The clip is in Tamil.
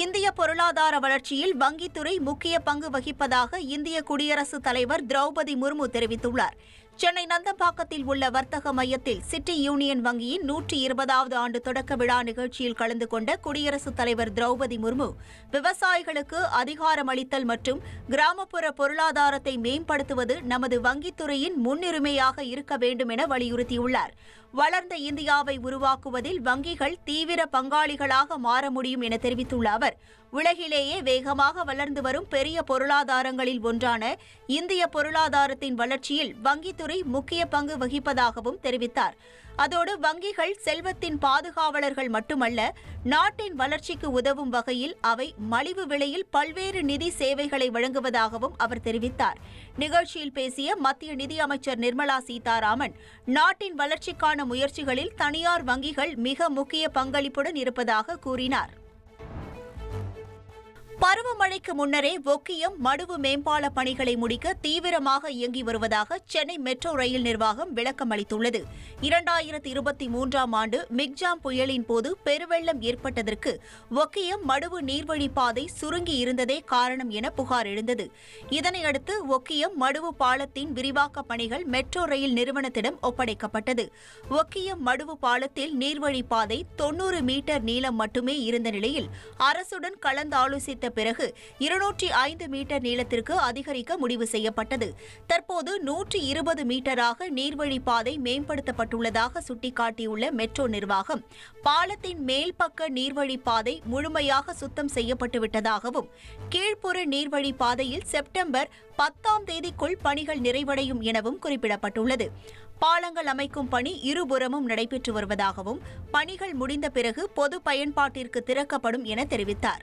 இந்திய பொருளாதார வளர்ச்சியில் வங்கித்துறை முக்கிய பங்கு வகிப்பதாக இந்திய குடியரசுத் தலைவர் திரௌபதி முர்மு தெரிவித்துள்ளார். சென்னை நந்தம்பாக்கத்தில் உள்ள வர்த்தக மையத்தில் சிட்டி யூனியன் வங்கியின் நூற்றி இருபதாவது ஆண்டு தொடக்க விழா நிகழ்ச்சியில் கலந்து கொண்ட குடியரசுத் தலைவர் திரௌபதி முர்மு விவசாயிகளுக்கு அதிகாரமளித்தல் மற்றும் கிராமப்புற பொருளாதாரத்தை மேம்படுத்துவது நமது வங்கித்துறையின் முன்னுரிமையாக இருக்க வேண்டும் என வலியுறுத்தியுள்ளார். வளர்ந்த இந்தியாவை உருவாக்குவதில் வங்கிகள் தீவிர பங்காளிகளாக மாற முடியும் என தெரிவித்துள்ள அவர் உலகிலேயே வேகமாக வளர்ந்து வரும் பெரிய பொருளாதாரங்களில் ஒன்றான இந்திய பொருளாதாரத்தின் வளர்ச்சியில் வங்கித்துறை முக்கிய பங்கு வகிப்பதாகவும் தெரிவித்தார். அதோடு வங்கிகள் செல்வத்தின் பாதுகாவலர்கள் மட்டுமல்ல நாட்டின் வளர்ச்சிக்கு உதவும் வகையில் அவை மலிவு விலையில் பல்வேறு நிதி சேவைகளை வழங்குவதாகவும் அவர் தெரிவித்தார். நிகழ்ச்சியில் பேசிய மத்திய நிதியமைச்சர் நிர்மலா சீதாராமன் நாட்டின் வளர்ச்சிக்கான முயற்சிகளில் தனியார் வங்கிகள் மிக முக்கிய பங்களிப்புடன் இருப்பதாக கூறினார். பருவமழைக்கு முன்னரே ஒக்கியம் மடுவு மேம்பால பணிகளை முடிக்க தீவிரமாக இயங்கி வருவதாக சென்னை மெட்ரோ ரயில் நிர்வாகம் விளக்கம் அளித்துள்ளது. இரண்டாயிரத்தி இருபத்தி மூன்றாம் ஆண்டு மிக்ஜாம் புயலின் போது பெருவெள்ளம் ஏற்பட்டதற்கு ஒக்கியம் மடுவு நீர்வழிப்பாதை சுருங்கி இருந்ததே காரணம் என புகார் எழுந்தது. இதனையடுத்து ஒக்கியம் மடுவு பாலத்தின் விரிவாக்க பணிகள் மெட்ரோ ரயில் நிறுவனத்திடம் ஒப்படைக்கப்பட்டது. ஒக்கியம் மடுவு பாலத்தில் நீர்வழிப்பாதை தொன்னூறு மீட்டர் நீளம் மட்டுமே இருந்த நிலையில் அரசுடன் கலந்தாலோசித்த பிறகு இருநூற்றி ஐந்து மீட்டர் நீளத்திற்கு அதிகரிக்க முடிவு செய்யப்பட்டது. தற்போது நூற்றி இருபது மீட்டராக நீர்வழிப்பாதை மேம்படுத்தப்பட்டுள்ளதாக சுட்டிக்காட்டியுள்ள மெட்ரோ நிர்வாகம் பாலத்தின் மேல் பக்க நீர்வழிப்பாதை முழுமையாக சுத்தம் செய்யப்பட்டுவிட்டதாகவும் கீழ்ப்புற நீர்வழிப்பாதையில் செப்டம்பர் பத்தாம் தேதிக்குள் பணிகள் நிறைவடையும் எனவும் குறிப்பிடப்பட்டுள்ளது. பாலங்கள் அமைக்கும் பணி இருபுறமும் நடைபெற்று வருவதாகவும் பணிகள் முடிந்த பிறகு பொது பயன்பாட்டிற்கு திறக்கப்படும் என தெரிவித்தார்.